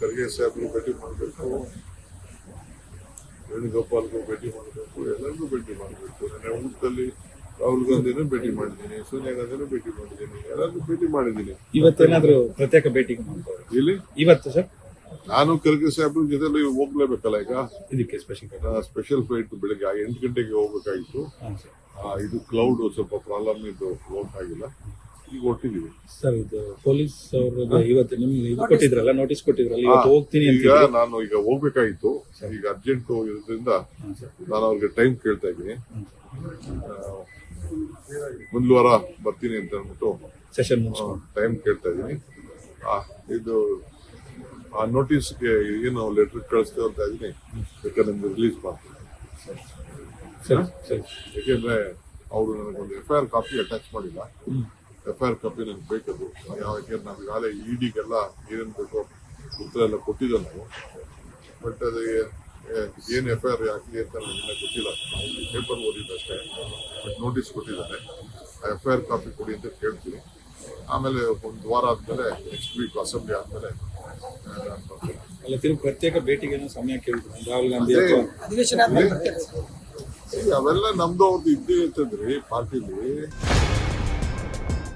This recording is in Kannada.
ಖರ್ಗೆ ಸಾಹೇಬ್ರು ಭೇಟಿ ಮಾಡಬೇಕು. ವೇಣುಗೋಪಾಲ್ಗೂ ಭೇಟಿ ಮಾಡಬೇಕು ಎಲ್ಲರಿಗೂ ಭೇಟಿ ಮಾಡಬೇಕು. ನನ್ನ ಊಟದಲ್ಲಿ ರಾಹುಲ್ ಗಾಂಧಿನೂ ಭೇಟಿ ಮಾಡಿದ್ದೀನಿ ಸೋನಿಯಾ ಗಾಂಧಿನೂ ಭೇಟಿ ಮಾಡಿದ್ದೀನಿ ಎಲ್ಲರಿಗೂ ಭೇಟಿ ಮಾಡಿದ್ದೀನಿ. ಇವತ್ತೇನಾದ್ರೂ ಪ್ರತ್ಯೇಕ ಭೇಟಿ ಮಾಡ್ತಾರೆ? ಇಲ್ಲಿ ಇವತ್ತು ಸರ್? ನಾನು ಖರ್ಗೆ ಸಾಹೇಬ್ರ ಜೊತೆ ಹೋಗ್ಲೇಬೇಕಲ್ಲ ಈಗ? ಇದಕ್ಕೆ ಸ್ಪೆಷಲ್ ಸ್ಪೆಷಲ್ ಫ್ಲೈಟ್ ಬೆಳಿಗ್ಗೆ ಎಂಟು ಗಂಟೆಗೆ ಹೋಗ್ಬೇಕಾಗಿತ್ತು ಇದು ಕ್ಲೌಡ್ ಸ್ವಲ್ಪ ಪ್ರಾಬ್ಲಮ್ ಇದು ಹೋಗಕ್ಕಾಗಿಲ್ಲ ಈಗ ಹೊಟ್ಟಿದೀವಿ ಸರ್ ಇದು ಪೊಲೀಸ್ ಅವ್ರಿಗೆ ಇವತ್ತು ನಿಮ್ಗೆ ಇದು ಕೊಟ್ಟಿದ್ರಲ್ಲ ನೋಟಿಸ್ ಕೊಟ್ಟಿದ್ರಲ್ಲ ಇವತ್ತು ಹೋಗ್ತೀನಿ ಅಂತ ಈಗ ನಾನು ಈಗ ಹೋಗ್ಬೇಕಾಗಿತ್ತು ಈಗ ಅರ್ಜೆಂಟ್ ಹೋಗಿರೋದ್ರಿಂದ ನಾನು ಅವ್ರಿಗೆ ಟೈಮ್ ಕೇಳ್ತಾ ಇದ್ದೀನಿ. ಹಾಂ ವಾರ ಬರ್ತೀನಿ ಅಂತ ಅಂದ್ಬಿಟ್ಟು ಸೆಷನ್ ಟೈಮ್ ಕೇಳ್ತಾ ಇದ್ದೀನಿ. ಆ, ಇದು ಆ ನೋಟಿಸ್ಗೆ ಏನು ಲೆಟರ್ ಕಳಿಸ್ತೇವೆ ಅಂತ ಇದ್ದೀನಿ. ಯಾಕಂದ್ರೆ ನಿಮ್ಗೆ ರಿಲೀಸ್ ಮಾಡ್ತೀನಿ. ಸರಿ ಸರಿ. ಯಾಕೆಂದ್ರೆ ಅವರು ನನಗೊಂದು F I R copy attach ಮಾಡಿಲ್ಲ. ಎಫ್ ಐ ಆರ್ ಕಾಪಿ ನನಗೆ ಬೇಕದು ಯಾಕೆ ನಾವು ಈಗಾಗಲೇ ಇಡಿಗೆಲ್ಲ ಏನೇನು ಬೇಕೋ. ಉತ್ತರ ಎಲ್ಲ ಕೊಟ್ಟಿದ್ದೆ ನಾವು ಬಟ್ ಅದು ಏನು ಎಫ್ ಐ ಆರ್ ಹಾಕಿ ಅಂತ ನನಗೆ ಗೊತ್ತಿಲ್ಲ. ಪೇಪರ್ ಓದಿದ್ದಷ್ಟೇ ಬಟ್ ನೋಟಿಸ್ ಕೊಟ್ಟಿದ್ದಾರೆ. ಆ ಎಫ್ ಐ ಆರ್ ಕಾಪಿ ಕೊಡಿ ಅಂತ ಕೇಳ್ತೀನಿ. ಆಮೇಲೆ ಒಂದು ವಾರ ಆದಮೇಲೆ ನೆಕ್ಸ್ಟ್ ವೀಕ್ ಅಸೆಂಬ್ಲಿ ಆದಮೇಲೆ ಅಲ್ಲ ತಿರುಗಿ ಪ್ರತ್ಯೇಕ ಭೇಟಿಗೆ ಸಮಯ ಕೇಳಿದ್ರು ರಾಹುಲ್ ಗಾಂಧಿ ಅವೆಲ್ಲ ನಮ್ದು ಅವ್ರದ್ದು ಇದ್ದೇ ಇರ್ತದ್ರಿ ಪಾರ್ಟಿಲಿ.